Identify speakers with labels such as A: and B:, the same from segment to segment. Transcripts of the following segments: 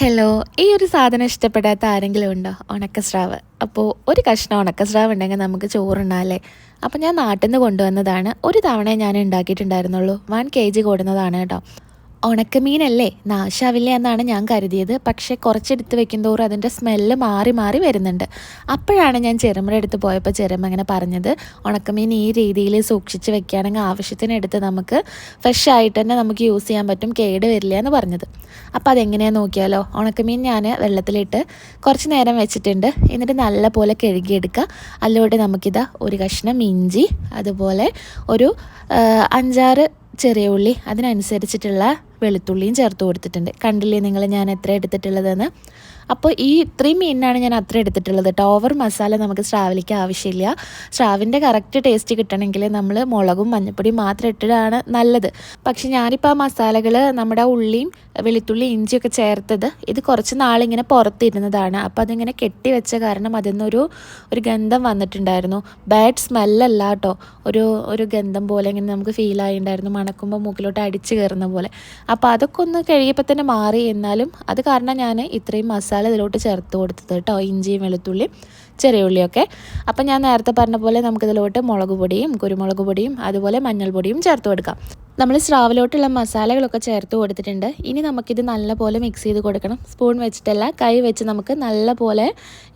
A: Hello ഈ ഒരു സാധനം ഇഷ്ടപ്പെടാത്ത ആരെങ്കിലും ഉണ്ടോ? ഉണക്കസ്രാവ്. അപ്പോൾ ഒരു കഷ്ണം ഉണക്കസ്രാവ് ഉണ്ടെങ്കിൽ നമുക്ക് ചോറുണ്ടാലേ അപ്പോൾ ഞാൻ നാട്ടിൽ നിന്ന് കൊണ്ടുവന്നതാണ്. ഒരു തവണ ഞാൻ ഉണ്ടാക്കിയിട്ടുണ്ടായിരുന്നുള്ളൂ. വൺ കെ ജി കൊടുന്നതാണ് കേട്ടോ. ഉണക്കമീനല്ലേ? നാശാവില്ല എന്നാണ് ഞാൻ കരുതിയത്. പക്ഷേ കുറച്ചെടുത്ത് വെക്കും തോറും അതിന്റെ സ്മെല്ല് മാറി മാറി വരുന്നുണ്ട്. അപ്പോഴാണ് ഞാൻ ചെറുമുറ എടുത്ത് പോയപ്പോൾ ചെറുമ അങ്ങനെ പറഞ്ഞത് ഉണക്കമീൻ ഈ രീതിയിൽ സൂക്ഷിച്ച് വെക്കുകയാണെങ്കിൽ ആവശ്യത്തിനെടുത്ത് നമുക്ക് ഫ്രഷ് ആയിട്ട് തന്നെ നമുക്ക് യൂസ് ചെയ്യാൻ പറ്റും കേട് വരില്ല എന്ന് പറഞ്ഞത്. അപ്പോൾ അതെങ്ങനെയാണെന്ന് നോക്കിയാലോ? ഉണക്കമീൻ ഞാൻ വെള്ളത്തിലിട്ട് കുറച്ച് നേരം വെച്ചിട്ടുണ്ട്. എന്നിട്ട് നല്ല പോലെ കഴുകിയെടുക്കുക. അതിലൂടെ നമുക്കിതാ ഒരു കഷ്ണം ഇഞ്ചി അതുപോലെ ഒരു അഞ്ചാറ് ചെറിയ ഉള്ളി അതിനനുസരിച്ചിട്ടുള്ള വെളുത്തുള്ളിയും ചേർത്ത് കൊടുത്തിട്ടുണ്ട്. കണ്ടില്ലേ നിങ്ങൾ ഞാൻ എത്ര എടുത്തിട്ടുള്ളതെന്ന്? അപ്പോൾ ഈ ഇത്രയും മീനിനാണ് ഞാൻ അത്ര എടുത്തിട്ടുള്ളത്. കേട്ടോ ഓവർ മസാല നമുക്ക് സ്രാവിലേക്ക് ആവശ്യമില്ല. സ്രാവിന്റെ കറക്റ്റ് ടേസ്റ്റ് കിട്ടണമെങ്കിൽ നമ്മൾ മുളകും മഞ്ഞപ്പൊടിയും മാത്രം ഇട്ടിട്ടാണ് നല്ലത്. പക്ഷേ ഞാനിപ്പോൾ ആ മസാലകൾ നമ്മുടെ ഉള്ളിയും വെളുത്തുള്ളി ഇഞ്ചിയൊക്കെ ചേർത്തത് ഇത് കുറച്ച് നാളിങ്ങനെ പുറത്തിരുന്നതാണ്. അപ്പോൾ അതിങ്ങനെ കെട്ടി വെച്ച കാരണം അതിന്നൊരു ഒരു ഗന്ധം വന്നിട്ടുണ്ടായിരുന്നു. ബാഡ് സ്മെല്ലല്ല കേട്ടോ. ഒരു ഒരു ഗന്ധം പോലെ ഇങ്ങനെ നമുക്ക് ഫീൽ ആയിട്ടുണ്ടായിരുന്നു. മണക്കുമ്പോൾ മൂക്കിലോട്ട് അടിച്ച് കയറുന്ന പോലെ. അപ്പോൾ അതൊക്കെ ഒന്ന് കഴിയപ്പോൾ തന്നെ മാറി. എന്നാലും അത് കാരണം ഞാൻ ഇത്രയും മസാല ഇതിലോട്ട് ചേർത്ത് കൊടുത്തത് കേട്ടോ ഇഞ്ചിയും വെളുത്തുള്ളിയും. ചെറിയ ഉള്ളിയൊക്കെ അപ്പം ഞാൻ നേരത്തെ പറഞ്ഞ പോലെ നമുക്കിതിലോട്ട് മുളക് പൊടിയും കുരുമുളക് പൊടിയും അതുപോലെ മഞ്ഞൾപ്പൊടിയും ചേർത്ത് കൊടുക്കാം. നമ്മൾ സ്രാവിലോട്ടുള്ള മസാലകളൊക്കെ ചേർത്ത് കൊടുത്തിട്ടുണ്ട്. ഇനി നമുക്കിത് നല്ലപോലെ മിക്സ് ചെയ്ത് കൊടുക്കണം. സ്പൂൺ വെച്ചിട്ടല്ല കൈ വെച്ച് നമുക്ക് നല്ലപോലെ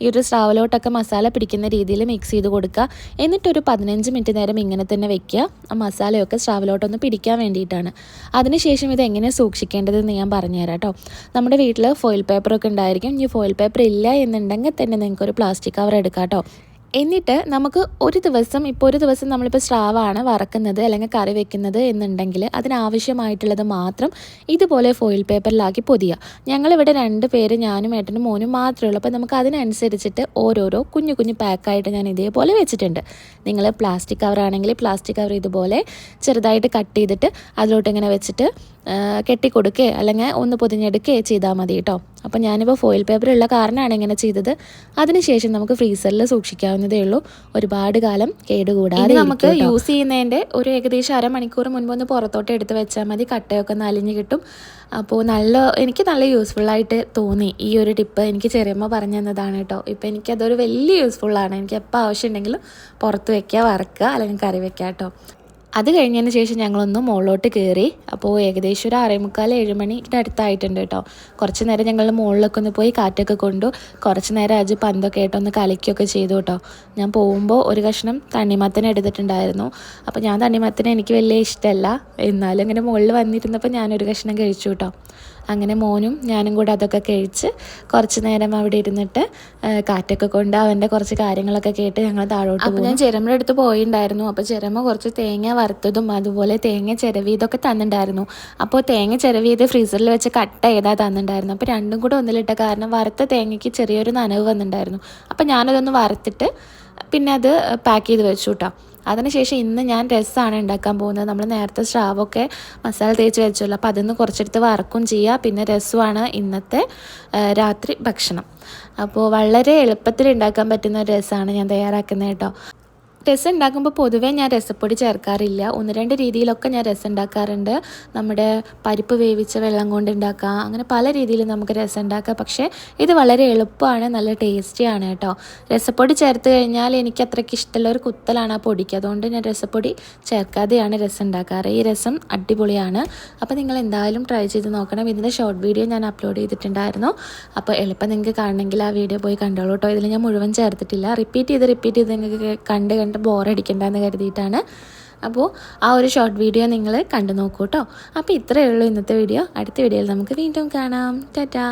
A: ഈ ഒരു സ്രാവിലോട്ടൊക്കെ മസാല പിടിക്കുന്ന രീതിയിൽ മിക്സ് ചെയ്ത് കൊടുക്കുക. എന്നിട്ടൊരു പതിനഞ്ച് മിനിറ്റ് നേരം ഇങ്ങനെ തന്നെ വെക്കുക. ആ മസാലയൊക്കെ സ്രാവിലോട്ടൊന്ന് പിടിക്കാൻ വേണ്ടിയിട്ടാണ്. അതിനുശേഷം ഇത് എങ്ങനെ സൂക്ഷിക്കേണ്ടതെന്ന് ഞാൻ പറഞ്ഞുതരാം കേട്ടോ നമ്മുടെ വീട്ടിൽ ഫോയിൽ പേപ്പറൊക്കെ ഉണ്ടായിരിക്കും. ഈ ഫോയിൽ പേപ്പർ ഇല്ല എന്നുണ്ടെങ്കിൽ തന്നെ നിങ്ങൾക്കൊരു പ്ലാസ്റ്റിക് കവർ എടുക്കാം കേട്ടോ എന്നിട്ട് നമുക്ക് ഒരു ദിവസം ഇപ്പോൾ ഒരു ദിവസം നമ്മളിപ്പോൾ സ്രാവാണ് വറക്കുന്നത് അല്ലെങ്കിൽ കറി വെക്കുന്നത് എന്നുണ്ടെങ്കിൽ അതിനാവശ്യമായിട്ടുള്ളത് മാത്രം ഇതുപോലെ ഫോയിൽ പേപ്പറിലാക്കി പൊതിയുക. ഞങ്ങളിവിടെ രണ്ട് പേര് ഞാനും ഏട്ടനും മോനും മാത്രമേ ഉള്ളൂ. അപ്പോൾ നമുക്ക് അതിനനുസരിച്ചിട്ട് ഓരോരോ കുഞ്ഞു കുഞ്ഞു പാക്കായിട്ട് ഞാൻ ഇതേപോലെ വെച്ചിട്ടുണ്ട്. നിങ്ങൾ പ്ലാസ്റ്റിക് കവറാണെങ്കിൽ പ്ലാസ്റ്റിക് കവർ ഇതുപോലെ ചെറുതായിട്ട് കട്ട് ചെയ്തിട്ട് അതിലോട്ട് ഇങ്ങനെ വെച്ചിട്ട് കെട്ടിക്കൊടുക്കുകയോ അല്ലെങ്കിൽ ഒന്ന് പൊതിഞ്ഞെടുക്കുകയോ ചെയ്താൽ മതി കേട്ടോ. അപ്പം ഞാനിപ്പോൾ ഫോയിൽ പേപ്പർ ഉള്ള കാരണമാണ് ഇങ്ങനെ ചെയ്തത്. അതിനുശേഷം നമുക്ക് ഫ്രീസറിൽ സൂക്ഷിക്കാവുന്നതേ ഉള്ളൂ. ഒരുപാട് കാലം കേടുകൂടാതെ നമുക്ക് യൂസ് ചെയ്യുന്നതിന്റെ ഒരു ഏകദേശം അരമണിക്കൂർ മുൻപ് ഒന്ന് പുറത്തോട്ട് എടുത്ത് വെച്ചാൽ മതി. കട്ടയൊക്കെ നലിഞ്ഞ് കിട്ടും. അപ്പോൾ നല്ല എനിക്ക് നല്ല യൂസ്ഫുള്ളായിട്ട് തോന്നി ഈ ഒരു ടിപ്പ് എനിക്ക് ചെറിയമ്മ പറഞ്ഞു തന്നതാണ് കേട്ടോ ഇപ്പോൾ എനിക്കതൊരു വലിയ യൂസ്ഫുള്ളാണ് എനിക്ക് എപ്പോൾ ആവശ്യമുണ്ടെങ്കിലും പുറത്ത് വയ്ക്കുക വറക്കുക അല്ലെങ്കിൽ കറി വയ്ക്കുക കേട്ടോ അത് കഴിഞ്ഞതിന് ശേഷം ഞങ്ങളൊന്ന് മുകളിലോട്ട് കയറി. അപ്പോൾ ഏകദേശം ഒരു ആറേമുക്കാൽ ഏഴ് മണിയുടെ അടുത്തായിട്ടുണ്ട് കേട്ടോ. കുറച്ച് നേരം ഞങ്ങൾ മുകളിലൊക്കെ ഒന്ന് പോയി കാറ്റൊക്കെ കൊണ്ടു. കുറച്ച് നേരം അജ് പന്തൊക്കെ ആയിട്ടൊന്ന് കളിക്കുകയൊക്കെ ചെയ്തു കേട്ടോ. ഞാൻ പോകുമ്പോൾ ഒരു കഷ്ണം തണ്ണിമത്തൻ എടുത്തിട്ടുണ്ടായിരുന്നു. അപ്പോൾ ഞാൻ തണ്ണിമത്തൻ എനിക്ക് വലിയ ഇഷ്ടമല്ല എന്നാലും ഇങ്ങനെ മുകളിൽ വന്നിരുന്നപ്പോൾ ഞാനൊരു കഷ്ണം കഴിച്ചു കേട്ടോ. അങ്ങനെ മോനും ഞാനും കൂടെ അതൊക്കെ കഴിച്ച് കുറച്ച് നേരം അവിടെ ഇരുന്നിട്ട് കാറ്റൊക്കെ കൊണ്ട് അവന്റെ കുറച്ച് കാര്യങ്ങളൊക്കെ കേട്ട് ഞങ്ങൾ താഴോട്ട് അപ്പോൾ ഞാൻ ചിരമ്മയുടെ അടുത്ത് പോയിണ്ടായിരുന്നു. അപ്പോൾ ചിരമ കുറച്ച് തേങ്ങ വറുത്തതും അതുപോലെ തേങ്ങ ചിരവി ഇതൊക്കെ തന്നിട്ടുണ്ടായിരുന്നു. അപ്പോൾ തേങ്ങ ചിരവി ഇത് ഫ്രീസറിൽ വെച്ച് കട്ട് ചെയ്താൽ തന്നിട്ടുണ്ടായിരുന്നു. അപ്പോൾ രണ്ടും കൂടെ ഒന്നിലിട്ട കാരണം വറുത്ത തേങ്ങയ്ക്ക് ചെറിയൊരു നനവ് വന്നിട്ടുണ്ടായിരുന്നു. അപ്പോൾ ഞാനതൊന്ന് വറുത്തിട്ട് പിന്നെ അത് പാക്ക് ചെയ്ത് വെച്ചു കേട്ടോ. അതിനുശേഷം ഇന്ന് ഞാൻ രസമാണ് ഉണ്ടാക്കാൻ പോകുന്നത്. നമ്മൾ നേരത്തെ സ്രാവൊക്കെ മസാല തേച്ച് വെച്ചല്ലോ. അപ്പോൾ അതൊന്ന് കുറച്ചെടുത്ത് വറക്കും ചെയ്യുക പിന്നെ രസമാണ് ഇന്നത്തെ രാത്രി ഭക്ഷണം. അപ്പോൾ വളരെ എളുപ്പത്തിൽ ഉണ്ടാക്കാൻ പറ്റുന്ന ഒരു രസമാണ് ഞാൻ തയ്യാറാക്കുന്നത് കേട്ടോ. രസം ഉണ്ടാക്കുമ്പോൾ പൊതുവേ ഞാൻ രസപ്പൊടി ചേർക്കാറില്ല. ഒന്ന് രണ്ട് രീതിയിലൊക്കെ ഞാൻ രസം ഉണ്ടാക്കാറുണ്ട് നമ്മുടെ പരിപ്പ് വേവിച്ച വെള്ളം കൊണ്ട് ഉണ്ടാക്കാം അങ്ങനെ പല രീതിയിൽ നമുക്ക് രസം ഉണ്ടാക്കാം പക്ഷേ ഇത് വളരെ എളുപ്പമാണ് നല്ല ടേസ്റ്റിയാണ് കേട്ടോ. രസപ്പൊടി ചേർത്ത് കഴിഞ്ഞാൽ എനിക്ക് അത്രയ്ക്ക് ഇഷ്ടമുള്ള ഒരു കുത്തലാണ് ആ പൊടിക്ക്. അതുകൊണ്ട് ഞാൻ രസപ്പൊടി ചേർക്കാതെയാണ് രസം ഉണ്ടാക്കാറ് ഈ രസം അടിപൊളിയാണ്. അപ്പോൾ നിങ്ങൾ എന്തായാലും ട്രൈ ചെയ്ത് നോക്കണം. ഇതിന്റെ ഷോർട്ട് വീഡിയോ ഞാൻ അപ്ലോഡ് ചെയ്തിട്ടുണ്ടായിരുന്നു. അപ്പോൾ എളുപ്പം നിങ്ങൾക്ക് കാണണമെങ്കിൽ ആ വീഡിയോ പോയി കണ്ടോളൂ കേട്ടോ. ഇതിൽ ഞാൻ മുഴുവൻ ചേർത്തിട്ടില്ല. റിപ്പീറ്റ് ചെയ്ത് റിപ്പീറ്റ് ചെയ്ത് നിങ്ങൾക്ക് കണ്ട് കണ്ട് കണ്ട് ബോറടിക്കണ്ടെന്ന് കരുതിയിട്ടാണ്. അപ്പോൾ ആ ഒരു ഷോർട്ട് വീഡിയോ നിങ്ങൾ കണ്ടു നോക്കൂ കേട്ടോ അപ്പോൾ ഇത്രയേ ഉള്ളൂ ഇന്നത്തെ വീഡിയോ അടുത്ത വീഡിയോയിൽ നമുക്ക് വീണ്ടും കാണാം. ടാറ്റാ.